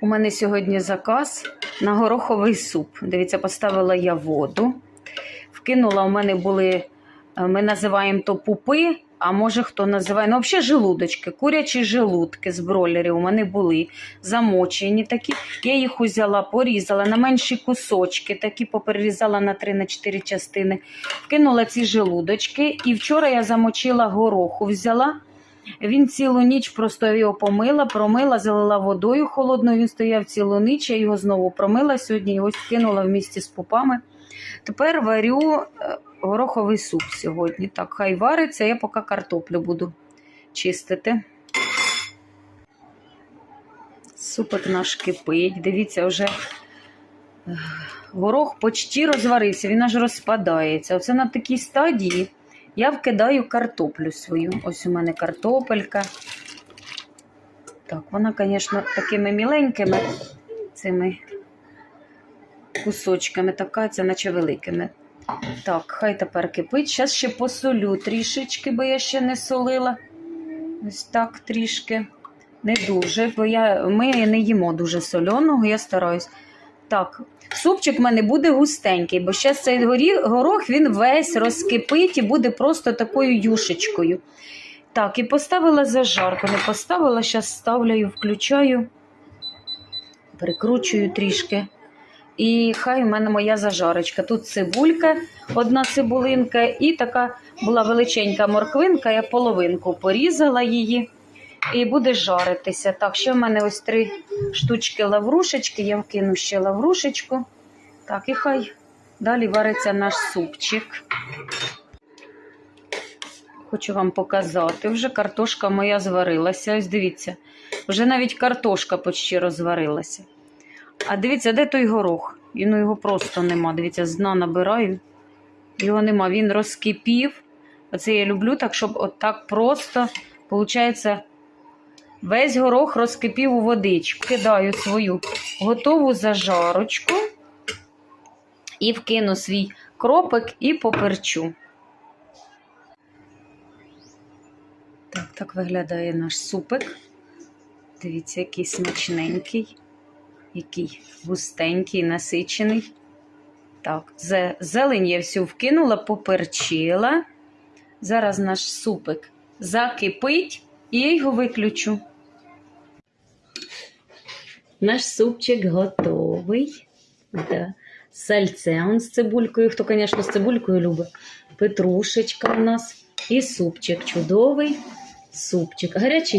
У мене сьогодні заказ на гороховий суп. Дивіться, поставила я воду. Вкинула, у мене були, е, ми називаємо то пупи, а може хто називає, ну взагалі желудочки, курячі желудки з бройлерів у мене були замочені такі. Я їх узяла, порізала на менші кусочки, такі поперерізала на 3-4 частини. Вкинула ці желудочки. І вчора я замочила гороху, взяла. Він цілу ніч просто його помила, промила, залила водою холодною. Він стояв цілу ніч, я його знову промила сьогодні, його скинула в місті з пупами. Тепер варю е, гороховий суп сьогодні. Так, хай вариться, я поки картоплю буду чистити. Супик наш кипить. Дивіться, вже е, горох почти розварився, він аж розпадається. Оце на такій стадії я вкидаю картоплю свою. Ось у мене картопелька. Так, вона, звісно, такими міленькими цими кусочками, така ця, наче великими. Так, хай тепер кипить. Зараз ще посолю трішечки, бо я ще не солила. Ось так трішки. Не дуже, бо я, ми не їмо дуже соляного, я стараюсь. Так, супчик в мене буде густенький, бо зараз цей горох він весь розкипить і буде просто такою юшечкою. Так, і поставила зажарку. Не поставила, зараз ставлю, включаю, прикручую трішки. І хай у мене моя зажарочка. Тут цибулька, одна цибулинка, і така була величенька морквинка, я половинку порізала її і буде жаритися. Так, ще в мене ось три штучки лаврушечки, я вкину ще лаврушечку. Так, і хай далі вариться наш супчик. Хочу вам показати. Вже картошка моя зварилася. Ось дивіться, вже навіть картошка почти розварилася. А дивіться, де той горох? І, ну, його просто нема. Дивіться, з дна набираю. Його нема. Він розкипів. Оце я люблю так, щоб отак просто, виходить, весь горох розкипів у водичку. Кидаю свою готову зажарочку і вкину свій кропик і поперчу. Так, так виглядає наш супик. Дивіться, який смачненький, який густенький, насичений. Так, зелень я всю вкинула, поперчила. Зараз наш супик закипить і я його виключу. Наш супчик готовий. Да. Сальце он з цибулькою. Хто, звісно, з цибулькою любить. Петрушечка у нас. І супчик чудовий. Супчик. Гарячий